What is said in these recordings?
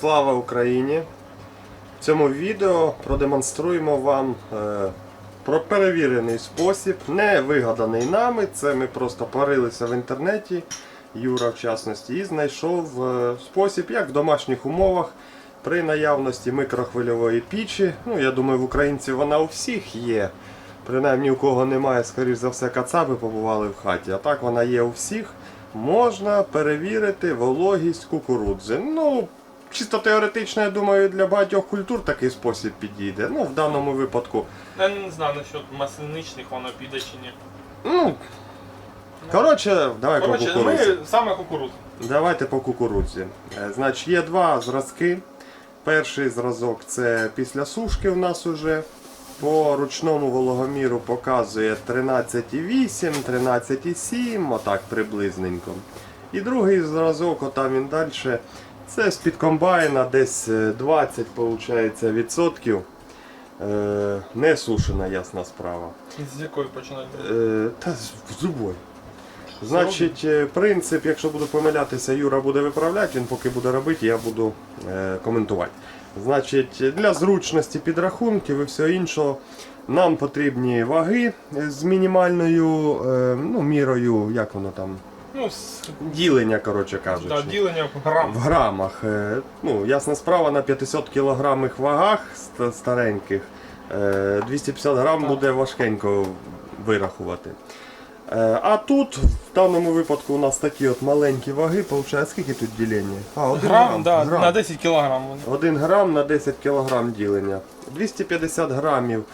Слава Україні! В цьому відео продемонструємо вам е, про перевірений спосіб, не вигаданий нами. Це ми просто порилися в інтернеті, Юра в частності, і знайшов е, спосіб, як в домашніх умовах при наявності микрохвильової пічі. Ну, я думаю, в українців вона у всіх є. Принаймні у кого немає, скоріш за все, кацапи побували в хаті. А так вона є у всіх. Можна перевірити вологість кукурудзи. Ну, чисто теоретично, я думаю, для багатьох культур такий спосіб підійде. Ну, в даному випадку. Я не знаю насчет масляничних воно піде чи ні. Ну, коротше, давай по Коротше, кукурудзі. ми саме кукурудзу. Давайте по кукурудзі. Е, Значить, є два зразки. Перший зразок це після сушки в нас уже. По ручному вологоміру показує 13,8, 13,7, отак приблизненько. І другий зразок, отам він далі. Це з-під комбайна десь е, 20 виходить, відсотків. Е, не сушена, ясна справа. З якої починати? Е, Та з з любой. Значить, е, принцип, якщо буду помилятися, Юра буде виправляти, він поки буде робити, я буду е, коментувати. Значить, для зручності підрахунків і всього іншого, нам потрібні ваги з мінімальною е, ну, мірою, як воно там, Ну, з ділення, коротше кажучи. да, ділення в грам. В грамах. е, Ну, ясна справа, на 500 кілограмах вагах ст- стареньких. е, 250 грам Так. буде важкенько вирахувати. Е, А тут, в даному випадку, у нас такі от маленькі ваги. Получає, скільки тут ділення? А, один Грам, грам. да, грам. на 10 кілограм. 1 грам на 10 кілограм ділення. 250 грамів е,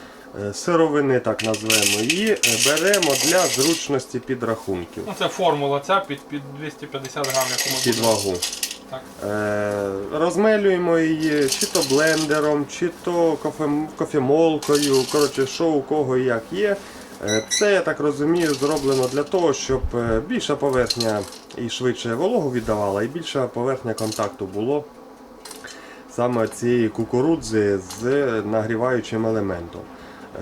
сировини, так назвемо, і е, беремо для зручності підрахунків. Ну, це формула ця під, під 250 грам, яку ми Під будемо. вагу. Так. Е, розмелюємо її чи то блендером, чи то кофемолкою, коротше, що у кого і як є. Е, Це, я так розумію, зроблено для того, щоб е, більша поверхня і швидше вологу віддавала, і більша поверхня контакту було саме цієї кукурудзи з нагріваючим елементом.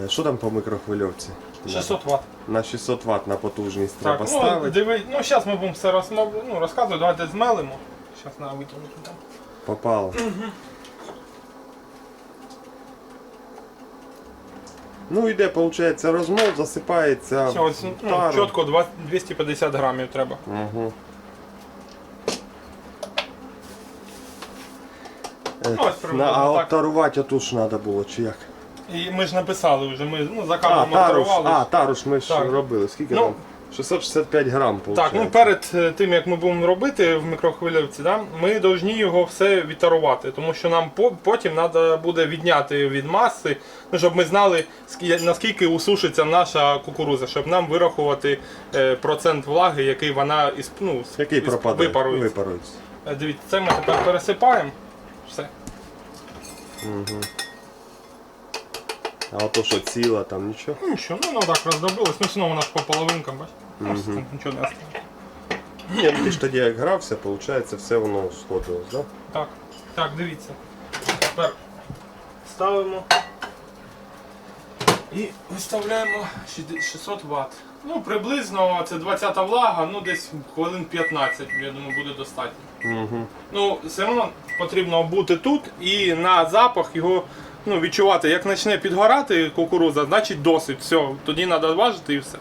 Е, Що там по микрохвильовці? 600 Вт. На 600 Вт на потужність Так, треба ну, ставити. диви, ну, зараз ми будемо все розмов... ну, розказувати, давайте змелимо. Зараз на витягнути там. Попало. Ну йде, виходить, розмов, засипається. Все, ось, ну, тару. чітко 20 250 грамів треба. Угу. Ну, ось приблизно а так. обтарувати отут ж треба було, чи як? І ми ж написали вже, ми ну, за А, кадром таруш, а, таруш ми ж Так. робили. Скільки Ну, там? 665 грам. Так, ну перед е, тим як ми будемо робити в мікрохвильовці, да, ми повинні його все відтарувати, тому що нам по- потім треба буде відняти від маси, ну, щоб ми знали скі- наскільки усушиться наша кукуруза, щоб нам вирахувати е, процент влаги, який вона із, ну, Який із- пропаде? випарується. Випарується. Е, Дивіться, це ми тепер пересипаємо. Все. Угу. А ото що ціла, там нічого. Ну що, ну воно так роздробилось, ну знову наш по половинкам, бачиш? Там нічого не осталось. Ні, ну ти ж тоді як грався, виходить, все воно сходилось, так? Да? Так, так, дивіться. Тепер ставимо і виставляємо 600 Вт. Ну, приблизно це 20 влага, ну десь хвилин 15, я думаю, буде достатньо. Угу. Ну, все одно потрібно бути тут і на запах його ну, відчувати. Як почне підгорати кукурудза, значить досить. Все, тоді треба важити і все.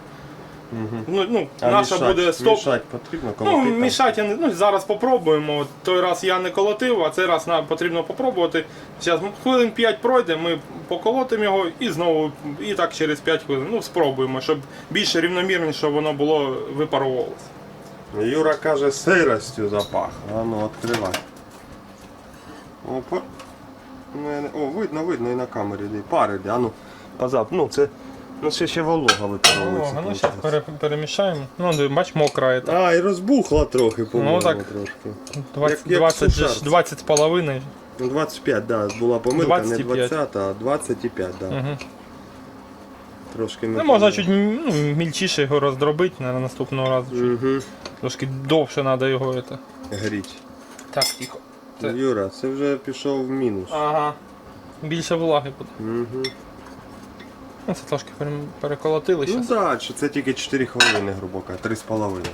Угу. Ну, ну, А наша мішать, буде стоп. мішать потрібно, Ну, колотити там? мішати я не ну, зараз попробуємо. Той раз я не колотив, а цей раз нам потрібно попробувати. Зараз хвилин 5 пройде, ми поколотимо його і знову, і так через 5 хвилин. Ну, спробуємо, щоб більше рівномірніше воно було випарувалося. Юра каже, сиростю запах. А ну, відкривай. Опа. Ну, О, видно, видно і на камері. йде. Пар іде. А ну, позап. Ну, це. Ну, ще ще волога випаровується. ну виходить. зараз перемішаємо. Ну, диви, бач, мокра. це. А, і розбухла трохи, по-моєму, Ну, так. трошки. 20, як 20, сушар. же 20 з половиною. Ну, 25, да, була помилка, 25. не 20, а 25, да. Угу. Трошки Ну, можна чуть м, ну, мільчіше його роздробити на наступного разу. Угу. Трошки довше треба його. Это. Гріть. Так, тихо. Це- Юра, це вже пішов в мінус. Ага. Більше влаги буде. Угу. Ну, це трошки пере- переколотили Ну так, що це тільки 4 хвилини, грубо кажучи, 3,5.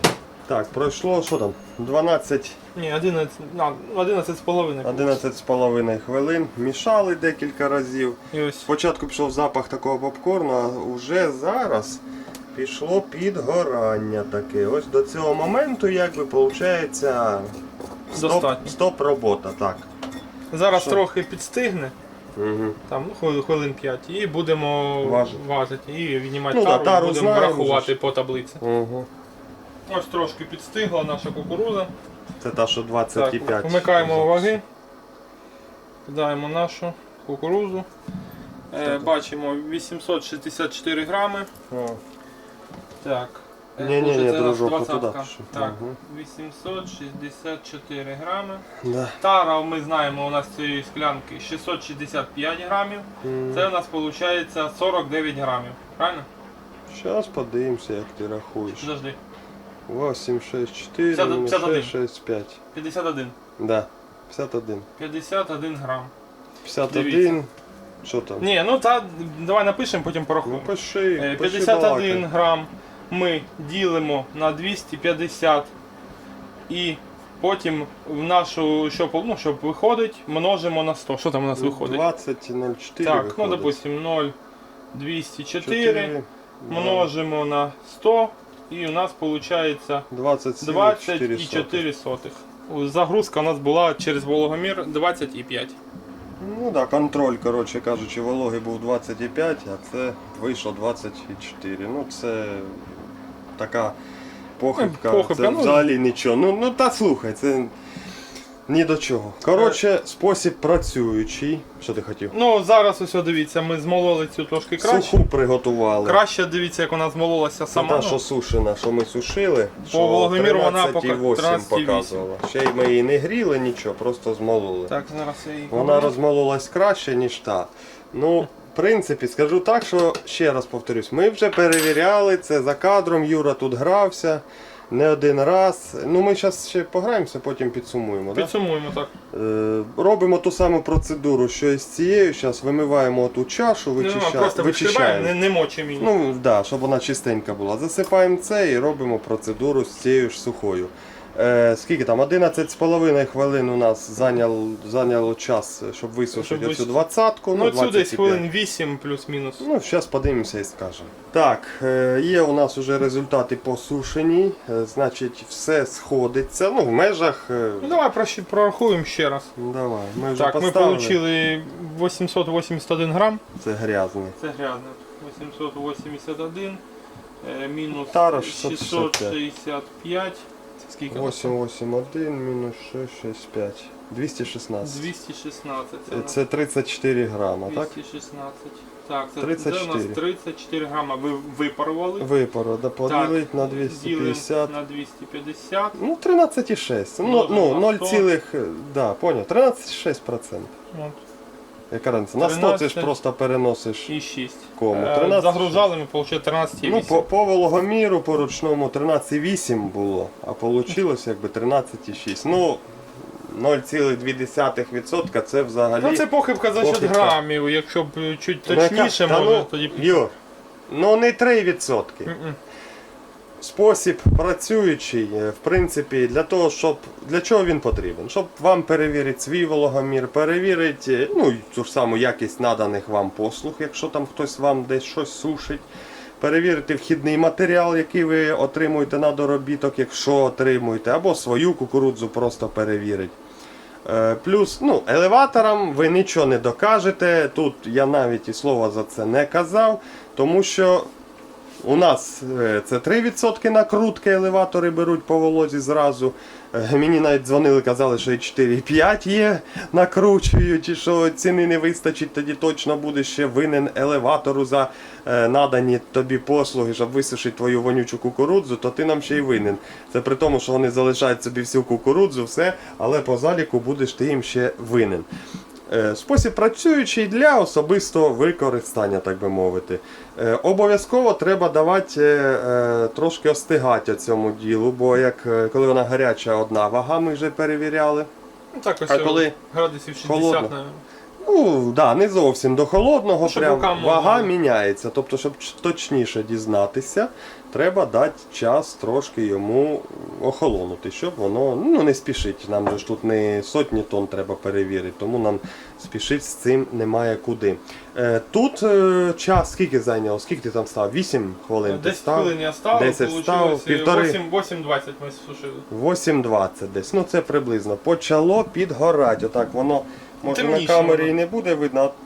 Так, пройшло що там? 12 Ні, 11, на, 11 з половиною. 11 хвилин. Мішали декілька разів. І ось Спочатку пішов запах такого попкорну, а вже зараз пішло підгорання таке. Ось до цього моменту, якби виходить, стоп, Достатньо. стоп робота. Так. зараз Що? трохи підстигне, Угу. там ну, хвили- хвилин 5, і будемо Важити. важити і віднімати Ну да, тару, тару і будемо знаємо рахувати вже по таблиці. Угу. Ось трошки підстигла наша кукуруза. Це та, що Так, 25. вмикаємо ваги, кидаємо нашу кукурузу. Е, бачимо 864 грами. О, Так. Е, Ні-ні-ні, це дружок, двадцятка. отуда. Так, 864 грами. Да. Тара, ми знаємо, у нас цієї склянки 665 грамів. Це у нас виходить 49 грамів. Правильно? Зараз подивимося, як ти рахуєш. Подожди. 8, 6, 4, 50, 51. 6, 6, 5. 51. Да. 51. 51 грам. 51. Дивіться. Що там? Ні, ну та давай напишемо, потім Ну порахуємо. пиши. Е, пиши 51 балакай. грам ми ділимо на 250 і потім в нашу, що, ну, щоб виходить, множимо на 100. Що там у нас виходить? 20,04 Так, ну виходить. допустим 0,204 4, множимо на 100 і у нас виходить 20,4. 20,4. Загрузка у нас була через вологомір 20,5. Ну да, контроль, коротше кажучи, вологи був 25, а це вийшло 24. Ну це така похибка. Ну, похибка, це ну. взагалі нічого. Ну, ну та слухай, це ні до чого. Коротше, спосіб працюючий. Що ти хотів? Ну зараз ось дивіться, ми змололи цю трошки краще. Суху приготували. Краще дивіться, як вона змололася Це сама. та, ну. що сушена, що ми сушили, що вологоміру вона 13,8 13,8. показувала. Ще й ми її не гріли, нічого, просто змололи. Так, зараз я її Вона розмололась краще, ніж та. Ну, принципі, скажу так, що ще раз повторюсь, ми вже перевіряли це за кадром. Юра тут грався не один раз. Ну, ми зараз ще пограємося, потім підсумуємо. Да? Підсумуємо так. Е, робимо ту саму процедуру, що і з цією. Зараз вимиваємо ту чашу, Ну, просто вичищаємо. не, не мочимо її. Ну, так, да, щоб вона чистенька була. Засипаємо це і робимо процедуру з цією ж сухою. Е, скільки там? 11,5 хвилин у нас зайняло, зайняло час, щоб висушити Щоб оцю двадцятку. ну, цю десь хвилин 8 плюс-мінус. Ну, зараз подивимося і скажемо. Так, е, є у нас вже результати посушені. Е, значить, все сходиться. Ну, в межах. Ну, давай прорахуємо ще раз. ну, давай, ми вже Так, ми отримали 881 грам. Це грязний. Це грязно. 881 е, мінус Тара 665. 665. Це скільки? 881 мінус 665. 216. 216. Це, Е, Це 34 грама, так? 216. Так, це, 34. це у нас 34 грама ви випарували. Випару, да поділить на ділимо 250. на 250. Ну, 13,6. Ну, ну на 0, 100. цілих, да, поняв. 13,6%. От, Яка разниця? На 100 це ж 13. просто переносиш. і 6. Кому? Е, 13,6. Загружали ми, виходить, 13,8. Ну, по, по вологоміру по ручному 13,8 було, а вийшло якби 13,6. Ну, 0,2% це взагалі. Ну, це похибка за счет Похибка. грамів. Якщо б чуть Ну, яка- точніше, та може, ну, тоді б. Юр, ну не 3%. Мгм. Спосіб працюючий, е, в принципі, для того, щоб для чого він потрібен? Щоб вам перевірити свій вологомір, перевірити ну, ту ж саму якість наданих вам послуг, якщо там хтось вам десь щось сушить. Перевірити вхідний матеріал, який ви отримуєте на доробіток, якщо отримуєте, або свою кукурудзу просто перевірити. Е, Плюс, ну, елеваторам ви нічого не докажете. Тут я навіть і слова за це не казав, тому що у нас е, це 3% накрутки елеватори беруть по волозі зразу. Е, Мені навіть дзвонили, казали, що і 4,5 є, накручують, і що ціни не вистачить, тоді точно буде ще винен елеватору за е, надані тобі послуги, щоб висушити твою вонючу кукурудзу, то ти нам ще й винен. Це при тому, що вони залишають собі всю кукурудзу, все, але по заліку будеш ти їм ще винен. Е, Спосіб працюючий для особистого використання, так би мовити. Е, Обов'язково треба давати е, трошки остигати цьому ділу, бо як коли вона гаряча, одна вага, ми вже перевіряли. Ну, так ось А коли градусів 60, холодно? Ну, да, не зовсім до холодного, Щоб прям вага можна. міняється. Тобто, щоб ч- точніше дізнатися, треба дати час трошки йому охолонути, щоб воно ну, не спішить. Нам же ж тут не сотні тонн треба перевірити, тому нам спішити з цим немає куди. Е, тут е, час скільки зайняло? Скільки ти там став? 8 хвилин ти 10 став? хвилин я став, 10 став, півтори. 8-20 ми сушили. 8.20 десь. Ну це приблизно. Почало підгорати. Отак воно може на Темніше камері воно. і не буде видно. а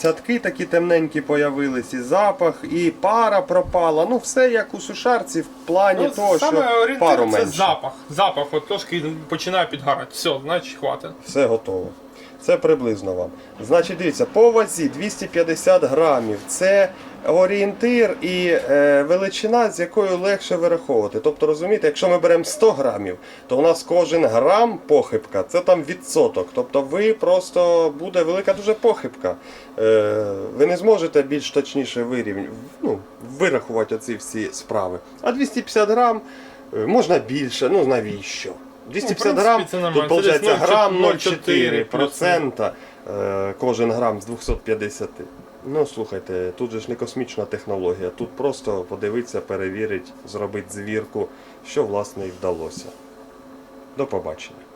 Цятки такі темненькі появились, і запах, і пара пропала. Ну все як у сушарці в плані Ну, того, саме що орієнтир пару це менше. запах. Запах от трошки починає підгарати. Все, значить хватить. Все готово. Це приблизно вам. Значить, дивіться, по вазі 250 грамів. Це орієнтир і е, величина, з якою легше вираховувати. Тобто, розумієте, якщо ми беремо 100 грамів, то у нас кожен грам похибка це там відсоток. Тобто ви просто буде велика дуже похибка. Е, ви не зможете більш точніше вирівня, ну, вирахувати оці всі справи. А 250 грам е, можна більше, ну навіщо? 250 Ну, грам, тут виходить грам 0,4 0,4 процента е, кожен грам з 250. Ну слухайте, тут же ж не космічна технологія, тут просто подивитися, перевірити, зробити звірку, що власне і вдалося. До побачення.